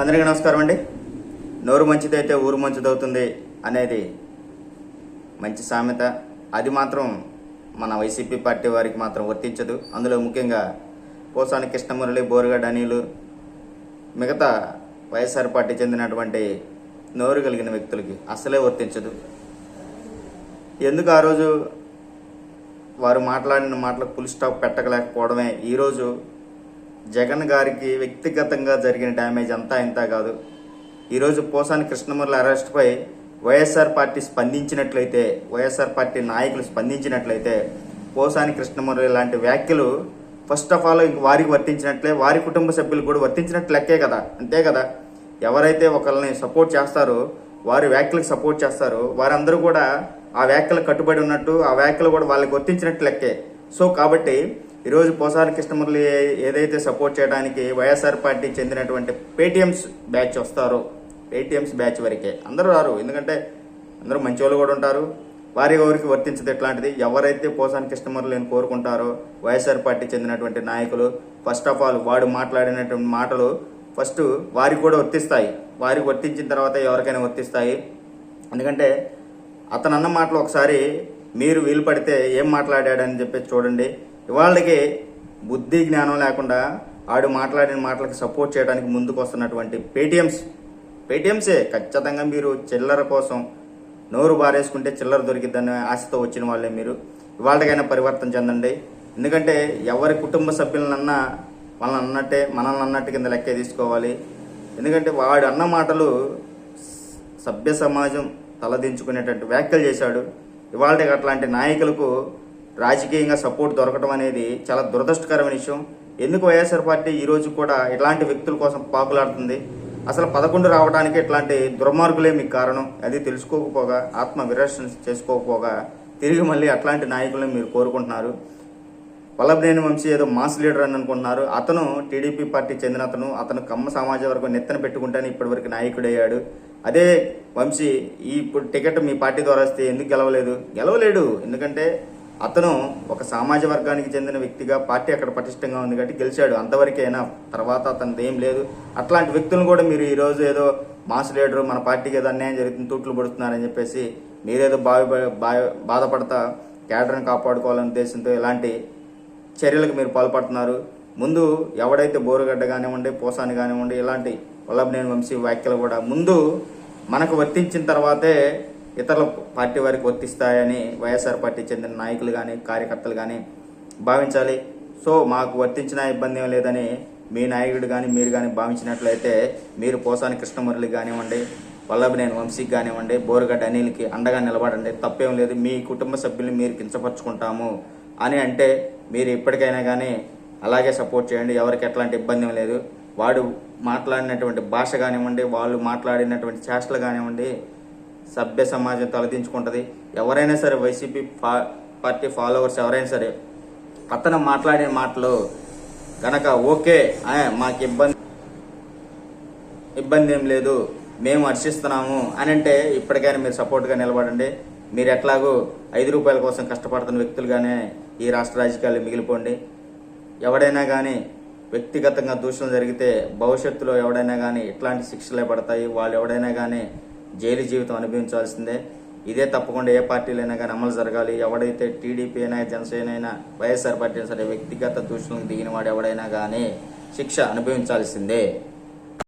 అందరికీ నమస్కారం అండి. నోరు మంచిదైతే ఊరు మంచిదవుతుంది అనేది మంచి సామెత. అది మాత్రం మన వైసీపీ పార్టీ వారికి మాత్రం వర్తించదు. అందులో ముఖ్యంగా పోసాని కృష్ణమురళి బోరుగడ్ అనిలు మిగతా వైఎస్ఆర్ పార్టీ చెందినటువంటి నోరు కలిగిన వ్యక్తులకి అసలే వర్తించదు. ఎందుకు ఆ రోజు వారు మాట్లాడిన మాటలకు ఫుల్ స్టాప్ పెట్టలేకపోవడమే ఈరోజు జగన్ గారికి వ్యక్తిగతంగా జరిగిన డ్యామేజ్ అంతా ఇంత కాదు. ఈరోజు పోసాని కృష్ణమూర్ల అరెస్ట్పై వైఎస్ఆర్ పార్టీ స్పందించినట్లయితే వైఎస్ఆర్ పార్టీ నాయకులు స్పందించినట్లయితే పోసాని కృష్ణమురళి లాంటి వ్యాఖ్యలు ఫస్ట్ ఆఫ్ ఆల్ ఇంక వారికి వర్తించినట్లే వారి కుటుంబ సభ్యులు కూడా వర్తించినట్లు లెక్కే కదా అంతే కదా? ఎవరైతే ఒకరిని సపోర్ట్ చేస్తారో వారి వ్యాఖ్యలకు సపోర్ట్ చేస్తారో వారందరూ కూడా ఆ వ్యాఖ్యలు కట్టుబడి ఉన్నట్టు ఆ వ్యాఖ్యలు కూడా వాళ్ళకి వర్తించినట్లు లెక్కే. సో కాబట్టి ఈరోజు పోసారి కృష్ణమురళి ఏదైతే సపోర్ట్ చేయడానికి వైఎస్ఆర్ పార్టీ చెందినటువంటి పేటిఎమ్స్ బ్యాచ్ వస్తారో పేటిఎమ్స్ బ్యాచ్ వరకే. అందరూ రారు ఎందుకంటే అందరూ మంచి వాళ్ళు కూడా ఉంటారు. వారి ఎవరికి వర్తించదు ఎట్లాంటిది? ఎవరైతే పోసాని కృష్ణమురళిని కోరుకుంటారో వైఎస్ఆర్ పార్టీ చెందినటువంటి నాయకులు ఫస్ట్ ఆఫ్ ఆల్ వాడు మాట్లాడినటువంటి మాటలు ఫస్ట్ వారికి కూడా వర్తిస్తాయి. వారికి వర్తించిన తర్వాత ఎవరికైనా వర్తిస్తాయి. ఎందుకంటే అతను అన్న మాటలు ఒకసారి మీరు వీలు పడితే ఏం మాట్లాడాడని చెప్పేసి చూడండి. ఇవాళకి బుద్ధి జ్ఞానం లేకుండా ఆడు మాట్లాడిన మాటలకు సపోర్ట్ చేయడానికి ముందుకు వస్తున్నటువంటి పేటిఎమ్స్. పేటిఎమ్సే ఖచ్చితంగా మీరు చిల్లర కోసం నోరు బారేసుకుంటే చిల్లర దొరికిద్దనే ఆశతో వచ్చిన వాళ్ళే మీరు. ఇవాళకైనా పరివర్తన చెందండి. ఎందుకంటే ఎవరి కుటుంబ సభ్యులనన్నా వాళ్ళని అన్నట్టే మనల్ని అన్నట్టు కింద లెక్కే తీసుకోవాలి. ఎందుకంటే వాడు అన్న మాటలు సభ్య సమాజం తలదించుకునేటట్టు వ్యాఖ్యలు చేశాడు. ఇవాళ అట్లాంటి నాయకులకు రాజకీయంగా సపోర్ట్ దొరకడం అనేది చాలా దురదృష్టకరమైన విషయం. ఎందుకు వైఎస్ఆర్ పార్టీ ఈ రోజు కూడా ఇట్లాంటి వ్యక్తుల కోసం పాకులాడుతుంది? అసలు పదకొండు రావడానికి ఇట్లాంటి దుర్మార్గులే మీకు కారణం. అది తెలుసుకోకపోగా ఆత్మ విరక్షణ చేసుకోకపోగా తిరిగి మళ్ళీ అట్లాంటి నాయకులను మీరు కోరుకుంటున్నారు. వల్లభనేని వంశీ ఏదో మాస్ లీడర్ అని అనుకుంటున్నారు. అతను టీడీపీ పార్టీ చెందిన అతను అతను కమ్మ సమాజ వర్గం నెత్తన పెట్టుకుంటేనే ఇప్పటివరకు నాయకుడయ్యాడు. అదే వంశీ ఈ ఇప్పుడు టికెట్ మీ పార్టీ ద్వారా వస్తే ఎందుకు గెలవలేదు? గెలవలేడు. ఎందుకంటే అతను ఒక సమాజ వర్గానికి చెందిన వ్యక్తిగా పార్టీ అక్కడ పటిష్టంగా ఉంది కాబట్టి గెలిచాడు. అంతవరకైనా తర్వాత అతనిది ఏం లేదు. అట్లాంటి వ్యక్తులను కూడా మీరు ఈరోజు ఏదో మాస్ లీడర్ మన పార్టీకి ఏదో అన్యాయం జరుగుతుంది తూట్లు పడుతున్నారని చెప్పేసి మీరేదో బావి బావి బాధపడతా క్యాడర్ని కాపాడుకోవాలనే ఉద్దేశంతో ఇలాంటి చర్యలకు మీరు పాల్పడుతున్నారు. ముందు ఎవడైతే బోరుగడ్డ కానివ్వండి పోసాని కానివ్వండి ఇలాంటి వల్లభనేని వంశీ వ్యాఖ్యలు కూడా ముందు మనకు వర్తించిన తర్వాతే ఇతరుల పార్టీ వారికి వర్తిస్తాయని వైఎస్ఆర్ పార్టీ చెందిన నాయకులు కానీ కార్యకర్తలు కానీ భావించాలి. సో మాకు వర్తించిన ఇబ్బంది ఏం లేదని మీ నాయకుడు కానీ మీరు కానీ భావించినట్లయితే మీరు పోసాని కృష్ణమురళి కానివ్వండి వల్లభనేని వంశీకి కానివ్వండి బోరుగడ్డ అనిల్కి అండగా నిలబడండి. తప్పేం లేదు మీ కుటుంబ సభ్యుల్ని మీరు కించపరుచుకుంటాము అని అంటే మీరు ఇప్పటికైనా కానీ అలాగే సపోర్ట్ చేయండి. ఎవరికి ఎట్లాంటి ఇబ్బంది లేదు. వాడు మాట్లాడినటువంటి భాష కానివ్వండి వాళ్ళు మాట్లాడినటువంటి చేష్టలు కానివ్వండి సభ్య సమాజం తలదించుకుంటుంది. ఎవరైనా సరే వైసీపీ ఫా పార్టీ ఫాలోవర్స్ ఎవరైనా సరే అతను మాట్లాడిన మాటలు గనక ఓకే మాకు ఇబ్బంది ఇబ్బంది ఏం లేదు. మేము హర్షిస్తున్నాము అని అంటే ఇప్పటికైనా మీరు సపోర్ట్గా నిలబడండి. మీరు ఎట్లాగో ఐదు రూపాయల కోసం కష్టపడుతున్న వ్యక్తులుగానే ఈ రాష్ట్ర రాజకీయాలు మిగిలిపోండి. ఎవడైనా కానీ వ్యక్తిగతంగా దూషణ జరిగితే భవిష్యత్తులో ఎవడైనా కానీ ఇట్లాంటి శిక్షలే పడతాయి. వాళ్ళు ఎవడైనా కానీ జైలు జీవితం అనుభవించాల్సిందే. ఇదే తప్పకుండా ఏ పార్టీలైనా కానీ అమలు జరగాలి. ఎవడైతే టీడీపీ అయినా జనసేన అయినా వైఎస్ఆర్ పార్టీ అయినా సరే వ్యక్తిగత దూషణలకు దిగిన వాడు ఎవడైనా కానీ శిక్ష అనుభవించాల్సిందే.